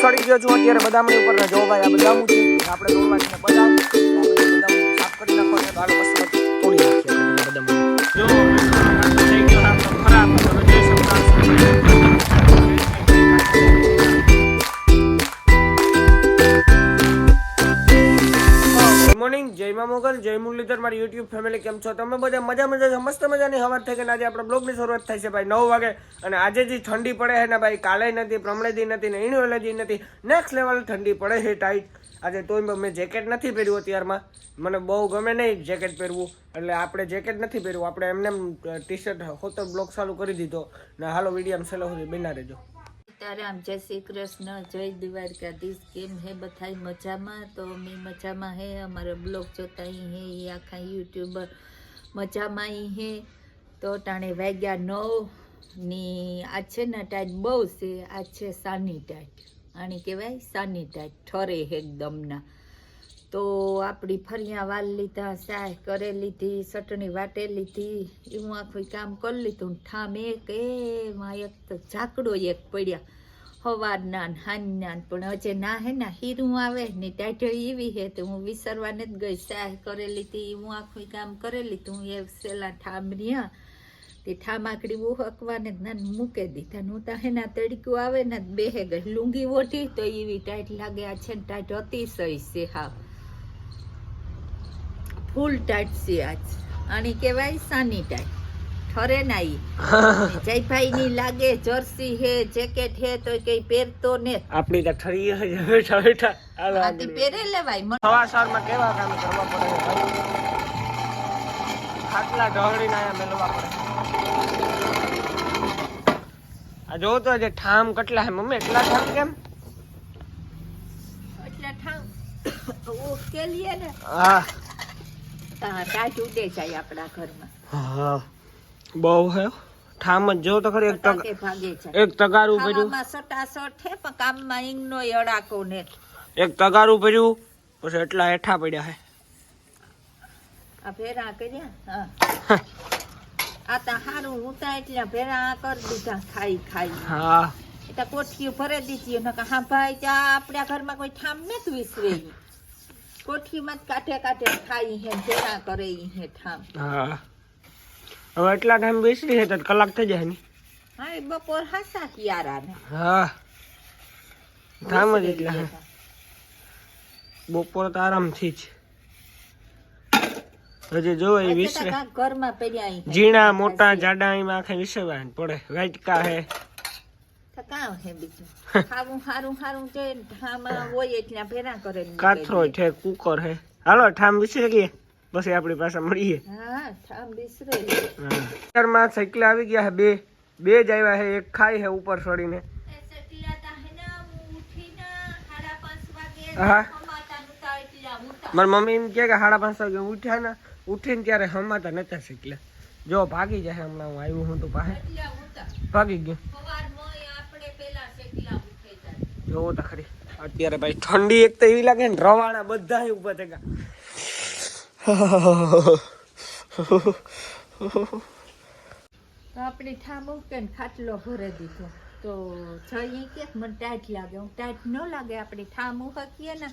સડી ગયો છું અત્યારે બદામની ઉપર જો ભાઈ આ બદામું છે. આપણે તોડવાની છે બદામ સાફ કરી નાખવા જય મા મોગલ, જય મુરલીધર, મારી યુટ્યુબ ફેમિલી કેમ છો? તમે બધા મજા મજા? મસ્ત મજાની હવાર થઈ ગઈ આજે આપણે બ્લોગની શરૂઆત થાય છે ભાઈ, નવ વાગે. અને આજે જે ઠંડી પડે છે ને ભાઈ કાલે નથી પ્રમણેદી નથી, ને ઇન્વેલેજી નથી. નેક્સ્ટ લેવલ ઠંડી પડે છે ટાઈટ આજે તોય મેં જેકેટ નથી પહેર્યું અત્યારમાં. મને બહુ ગમે નહીં જેકેટ પહેરવું. એટલે આપણે જેકેટ નથી પહેરવું. આપણે એમને ટી શર્ટ હોતો બ્લોગ ચાલુ કરી દીધો. ને હાલો વીડિયો છેલ્લો સુધી બિના રહેજો. સીતારામ જય શ્રી કૃષ્ણ, જય દ્વારકાધીશ, કેમ હે બધાય મજામાં? તો અમે મજામાં હે, અમારો બ્લોગ જોતા અહીં હે એ આખા યુટ્યુબર મજામાં અહીં હે. તો ટાણે વાગ્યા નવની આ છે ને ટાઈટ બહુ છે, આ છે સાની ટાઈટ. આને કહેવાય સાની ટાઈટ, ઠરે એકદમના તો આપણી ફરિયા વાલ લીધા ચાય કરે લીધી, ચટણી વાટે લીધી એવું આખું કામ કરી લીધું ઠામ એક એમાં એક તો ઝાકડો એક પડ્યા. હવારના ને હાંજના પણ હજે ના હે ને, હીરું આવે ને ટાઢો એવી હે તો હું વિસરવાને જ ગઈ. ચાય કરે લીધી હું આખું કામ કરે લીધું. એ સેલા ઠામ રહ્યા. તે ઠામાકડી ઉહકવાને જ ના મૂકે દીધા. હું તો હેના તડક્યું આવે ને, બેહે ગઈ. લુંગી ઓઠી તો એવી ટાઈટ લાગે, આ છે ને ટાઈટ અતિશય છે હાવ. ફૂલ ટાઈટ છે આજ. આની કહેવાય સાની ટાઈટ. ઠરે ના જયભાઈ ની લાગે જર્સી હે જેકેટ હે તો કઈ પહેરતો ને. આપણી તો ઠરી બેઠા બેઠા. આથી પહેરે લેવાય સવાર સવારમાં કેવા કામ કરવા પડે? ખાટલા ઢોળી ના મેલવા પડે. આ જો તો જે ઠામ કેટલા હે મમ્મી એટલા ઠામ કેમ? એટલા ઠામ? ઉકેલીએ ને. હા. તા ઉડે જાય આપણા ઘરમાં. હા બહુ હે? ઠામ જ જો તો ખરી એક તગ ફટાકે ભાગે જાય. એક તગારું ભર્યું. સટાસટ હે પણ કામમાં ઈંગનો અડાકો ને. એક તગારું ભર્યું પછી એટલા હેઠા પડ્યા હે. આ ભેરા કર્યા? હા. આ તો હારું ઉતા એટલે ભેરા આ કરી દીધા ખાઈ ખાઈ. હા. એટલે કોઠીઓ ભરી દીધી અને કે હા ભાઈ ત્યાં આપણા ઘરમાં કોઈ ઠામ નથી વિસરે. કોઠીમાં કાઢે કાંઠે ખાઈ હે જેના કરે ઈ હે ઠામ. હા. હવે એટલા ટાઈમ બેસી હે તો કલાક થઈ જાય ને. હા એ બપોર હાસા કિયારા ને. હા. ઠામ જ એટલા બપોર તો આરામથી જ. હજી જો એ વિસરે. ઘરમાં પડ્યા ઝીણા મોટા જાડા એમાં આખે વિસરવા પડે. વાટકા હે. તો કામ હે બીજું? ખાવું હારું હારું જોઈએ ને ઠામાં હોય એટલે ભેરા કરે કાથરો છે કુકર હે હાલો ઠામ વિસરી ગઈ. પછી આપણી પાસે મળીએ. હા ઠામ વિસરે અત્યારમાં સાયકલ આવી ગયા હે બે. બે જ આવ્યા હે એક ખાય હે ઉપર ચડીને હા. મારી મમ્મી એમ કે સાડા પાંચ વાગે ઉઠ્યા ને ઉઠીને ત્યારે હમાતા નતા શીખલે જો ભાગી જાય હમણાં હું આવ્યું હું તો પાસે ભાગી ગયો. જોવો તો ખરી. અત્યારે ભાઈ ઠંડી એક તો એવી લાગે ને રવાણા બધા ઊભા થયા. આપણે ઠામ કે ખાટલો ભરે દીધો. તો જઈએ કે મને ટાઈટ લાગે. હું ટાઈટ ન લાગે આપણે ઠામ ઉકીએ ને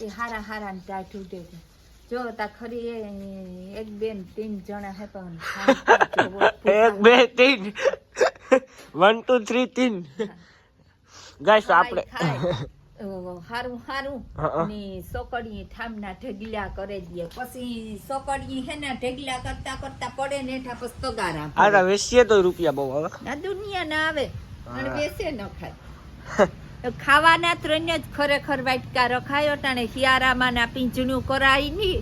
એ હારા હારા ને ટાઈટ ઉડે છે. જો તા ખરી એ એક બે ત્રણ જણા હે પણ એક બે ત્રણ. વન ટુ થ્રી તીન ગાઈસ આપણે. હારું હારું. ને સોકડી ઠામના ઢગલા કરે દે. પછી સોકડી હે ને ઢગલા કરતા કરતા પડે ને એઠા પછી તગારા આ તો વેચીએ તો રૂપિયા બહુ આવે ના દુનિયા ના આવે. અને વેસે ન ખાય. ખાવાના ત્રણ જ ખરેખર વાટકા રખાયો ટાણે શિયાળામાં ના પીંજણું કરાયની.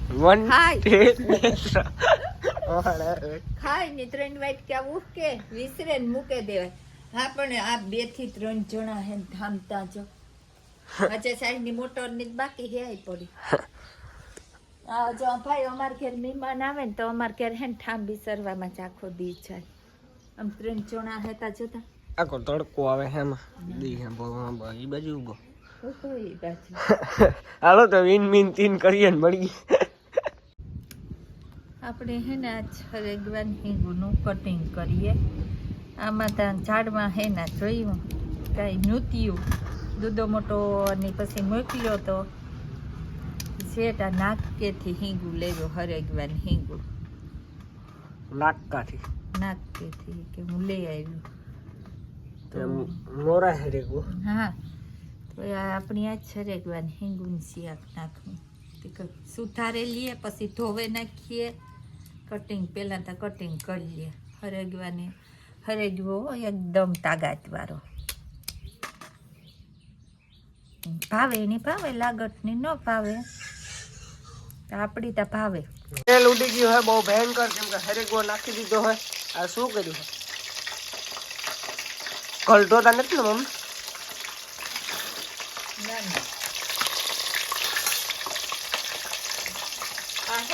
ખાય. ખાય ને ત્રણ વાટકા ઉકે વિસરે મૂકે દેવાય. હા પણ આ બેથી ત્રણ જણા હે ને થામતા જો. આજે સાહેબની મોટરની બાકી હે પડી. આ જો ભાઈ અમાર ઘેર મહેમાન આવે ને તો અમાર ઘેર હે થાંભી સરવામાં ચાખો જ આખો દી જાય. આમ ત્રણ જણા હતા જોતા. આખો તડકો આવે હે એમાં દી હે ભગવાન એ બાજુ ઊભો. હાલો તો વિન મિન તીન કરીએ ને મળીએ. આપણે હે ને આજ હરેગવાન હિંગુનું કટિંગ કરીએ. આમાં ત્યાં ઝાડમાં હે ના જોયું. કાંઈ નૂત્યું. દૂધો મોટો ને પછી મોકલ્યો તો શેઠ આ નાકેથી હિંગું લેવ્યો હરેગવાન હિંગું. નાટકાથી નાકેથી કે હું લઈ આવ્યું. તો મોરા હરેગું હા. તો આપણી આ છરેગવાન હિંગું શિયાક નાખવું તે ક- સુધારે લઈએ પછી ધોવે નાખીએ. કટિંગ પહેલાં તો કટિંગ કરી લઈએ. હરેગવાને હરેગવો એકદમ તાગાતવાળો ભાવે નહીં ભાવે લાગટની ન ભાવે આપડી તો ભાવે તેલ ઉડી ગયું હોય બહુ ભયંકર કેમ કે હરેગો નાખી દીધો હોય આ શું કર્યું કલટોતા નથી ને મમ્મી ના ના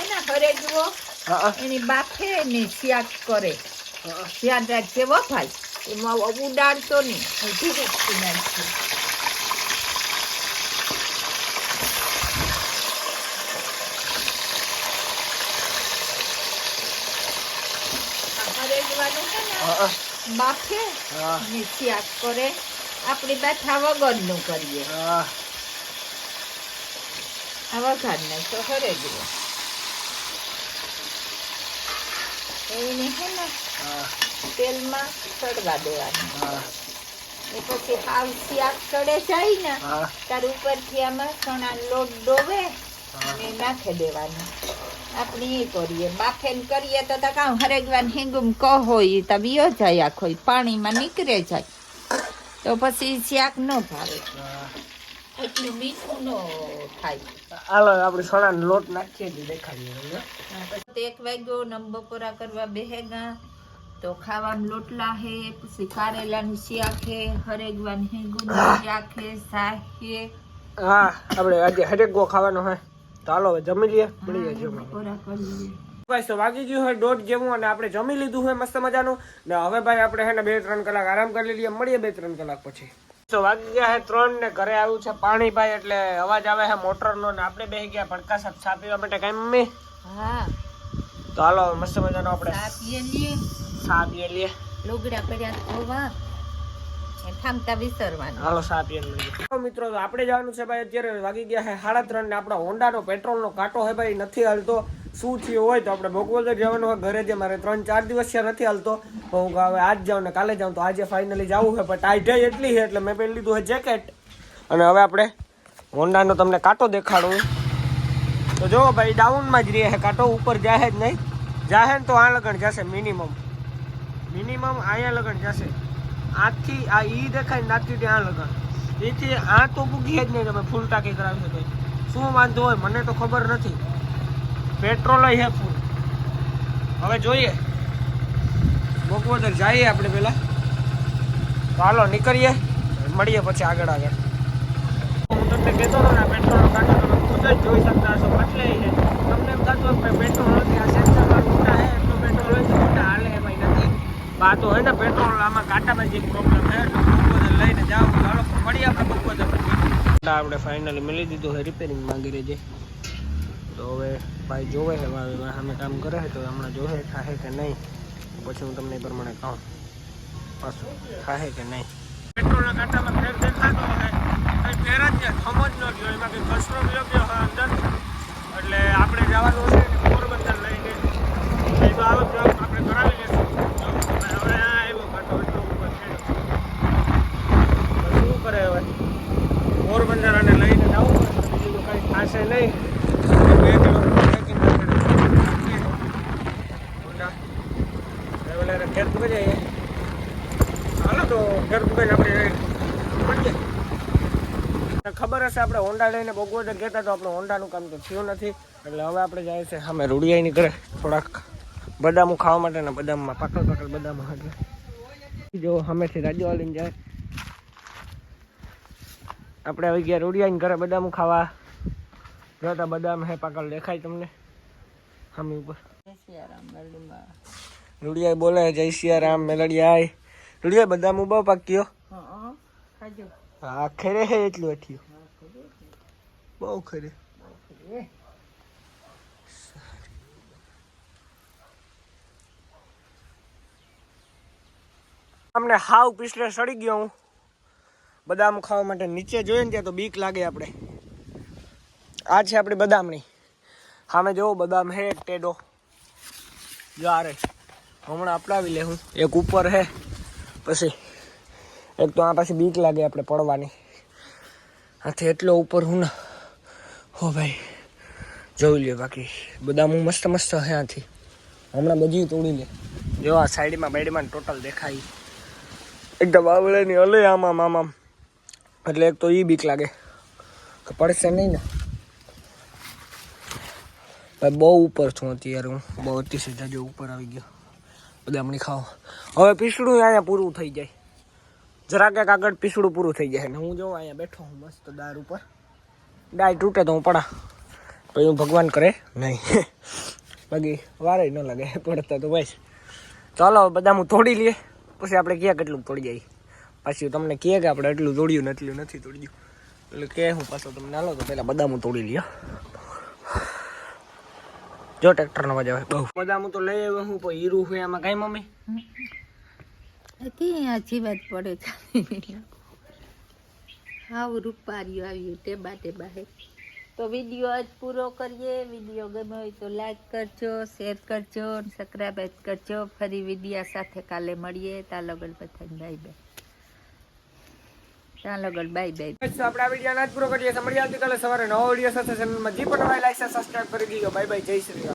ને હરેગવો એની બાફે ને શાક કરે ધ્યાન રાખજે વફાય એમાં ઉડાડતો નહીં. ધીરે નાખશે આ હરેગવાનું છે ને? હા બાફે હા. ને શાક કરે. આપણી બાથા વગરનું કરીએ. હા. આ વઘાર નહીં તો હરેગવો એને હે ને તેલમાં ચડવા દેવાનું. એ પછી હાવ શાક ચડે જાય ને તાર ઉપરથી આમાં ચણા લોટ ડોવે અને નાખી દેવાનું. આપણે એ કરીએ. બાફેન કરીએ તો તો કાં હરેગવાન હેંગુમ કહો હોય તો વિયો જાય આખો પાણીમાં નીકળે જાય. તો પછી શાક ન ભાવે. એટલું મીઠું ન થાય. હાલો આપણે સોનાનો લોટ નાખીએ જ દેખાડીએ. પછી એક વાગ્યો નમ બપોરા કરવા બેહેગા. તો ખાવાનું લોટલા હે પછી કારેલાનું શાક હરેગવાની હિંગુનું શાક હે હે. હા આપણે આજે હરેગો ખાવાનો હોય તો હાલો જમી લઈએ કરીએ ભાઈ તો વાગી ગયું હોય દોઢ જેવું અને આપણે જમી લીધું હોય મસ્ત મજાનું. ને હવે ભાઈ આપણે હે ને બે ત્રણ કલાક આરામ કરી લઈએ મળીએ બે ત્રણ કલાક પછી. તો વાગી ગયા ત્રણ ને ઘરે આવ્યું છે પાણી ભાઈ એટલે અવાજ આવે છે મોટરનો ને આપણે બેસી ગયા ભડકા સાપ ચા પીવા માટે કઈ મમ્મી? હા. તો હાલો મસ્ત મજાનો આપણે ચા પીએ લઈએ ચા પીએ લઈએ લુગડા પડ્યા ધોવા થામતા વિસરવાનું. હાલો ને મિત્રો આપણે જવાનું છે ભાઈ અત્યારે વાગી ગયા છે સાડા ત્રણ ને આપણા હોન્ડાનો પેટ્રોલનો કાંટો હે ભાઈ નથી હાલતો. શું થયું હોય તો આપણે ભોગવદર જવાનું હોય, ઘરે જે મારે ત્રણ ચાર દિવસ છે, નથી હાલતો. હું હવે આજ જાઉં ને કાલે જાઉં. તો આજે ફાઇનલી જવું છે, પણ ટાઈટ એટલી છે, એટલે મેં પહેલી લીધું છે જેકેટ અને હવે આપણે હોન્ડાનો તમને કાંટો દેખાડું. તો જો ભાઈ ડાઉનમાં જ રહે કાંટો ઉપર જાહે જ નહીં. જાહે ને તો આ લગન જશે મિનિમમ મિનિમમ અહીંયા લગન જશે. આથી આ ઈ દેખાય ને આથી ત્યાં લગન. એથી આ તો પૂગી જ નહીં, તમે ફૂલ ટાંકી કરાવી શકો શું વાંધો હોય, મને તો ખબર નથી. પેટ્રોલ હે ફૂલ. હવે જોઈએ. બપોદર જઈએ આપણે પહેલાં ચાલો, નીકળીએ. મળીએ પછી આગળ આગળ. હું તમને કહેતો હતો ને પેટ્રોલ કાઢો તમે જ જોઈ શકતા હશો. એટલે છે તમને એમ થતું હોય કે પેટ્રોલ નથી, આ સેન્સરમાં મોટા હે, એટલો પેટ્રોલ હોય તો મોટા હાલે એમાં નથી. બા તો હે ને, પેટ્રોલ આમાં કાંટામાં જે પ્રોબ્લેમ છે. એટલે લઈને જાઓ, ચાલો, મળીએ આપણે બપોદર આપણે ફાઇનલી મળી દીધું છે રિપેરિંગ માંગી રહેજે તો હવે ભાઈ જોવે છે ભાઈ સામે કામ કરે છે, તો હમણાં જોવે ખાશે કે નહીં. પછી હું તમને એ પ્રમાણે કહું. પાછું ખાશે કે નહીં. પેટ્રોલના કાંટામાં દેખાતો હોય કંઈ ફેર જ છે થમ ન ગયો. એમાં કંઈ કચરો ગયો ગયો હોય એટલે આપણે જવાનું છે ને પોરબંદર લઈને. એ તો આવો જ આપણે કરાવી લઈશું. હવે આ આવ્યો કાંટો શું કરે હવે? પોરબંદર અને લઈને જવું બીજું તો કંઈ થશે નહીં. ખબર હશે આપણે હોન્ડા લઈને બગોદર કહેતા તો આપણે હોન્ડાનું કામ તો થયું નથી. એટલે હવે આપણે જાય છે સામે રૂડિયાઈ નીકળે થોડાક બદામું ખાવા માટે ને બદામમાં, પાકલ પાકલ બદામ એટલે જો સામેથી રાજ્યવાલીને જાય. આપણે આવી ગયા રૂડિયાઈને ઘરે બદામું ખાવા. જોતા બદામ હે પાકળ દેખાય તમને? સામે ઉપર. રૂડિયા બોલે જય સિયારામ મેલડિયાય રૂડિયા બદામ બહુ પાક્યો? હા ખરે હે એટલું અઠ્યું. બહુ ખરે. અમને હાવ પીસલે સડી ગયો હું. બદામ ખાવા માટે નીચે જોઈએ ને ત્યાં તો બીક લાગે આપણે. આ છે આપણી બદામની સામે જોવો, બદામ હે એક ટેડો. જો હમણાં અપડાવી લે હું. એક ઉપર હે. પછી એક તો આ પાછી બીક લાગે આપણે પડવાની. આથી એટલો ઉપર હું ના. હો ભાઈ, જોઈ લે બાકી. બદામ હું મસ્ત મસ્ત હે આથી. હમણાં બધી તોડી લે. જો આ સાઈડમાં બાઈડમાં ટોટલ દેખાય. એકદમ આવડે ની અલે આમ આમ એટલે એક તો એ બીક લાગે. પડશે નહીં ને. ભાઈ બહુ ઉપર છું અત્યારે હું. બહુ અતિશય જાજો ઉપર આવી ગયો. બદામણી ખાઓ હવે પીસડું અહીંયા પૂરું થઈ જાય. જરા ક્યાંક આગળ પીસડું પૂરું થઈ જાય. ને હું જોઉં અહીંયા બેઠો હું મસ્ત દાર ઉપર. ડાય તૂટે તો હું પડા. પછી હું ભગવાન કરે? નહીં. બાકી વારે ન લાગે. પડતા તો ભાઈ ચાલો બધા હું તોડી લઈએ. પછી આપણે ક્યાં કેટલું તોડી જાય. પાછું તમને કહે કે આપણે એટલું તોડ્યું ને એટલું નથી તોડ્યું. એટલે કે હું પાછો તમને, હાલો તો પહેલાં બદામ તોડી લઈએ. જો ટ્રેક્ટર નો મજા આવે. બહુ. હું તો લઈ આવ્યો હું પણ હીરું હોય આમાં કઈ મમ્મી? કે આછી વાત પડે છે હાવ રૂપારીઓ આવ્યું ટેબા ટેબા હે. તો વીડિયો આજ પૂરો કરીએ. વીડિયો ગમ્યો હોય તો લાઈક કરજો શેર કરજો સબસ્ક્રાઈબ કરજો. ફરી વિડીયા સાથે કાલે મળીએ. ત્યાં લગન બધાને બાય બાય ત્યાં લગન બાય બાય તો આપણે આ વીડિયો ના જ પૂરો કરીએ મળીએ આવતીકાલે સવારે નવો વીડિયો સાથે. ચેનલમાં જી પણ લાઈક સબસ્ક્રાઈબ કરી દીજો. બાય બાય જય શ્રી રામ.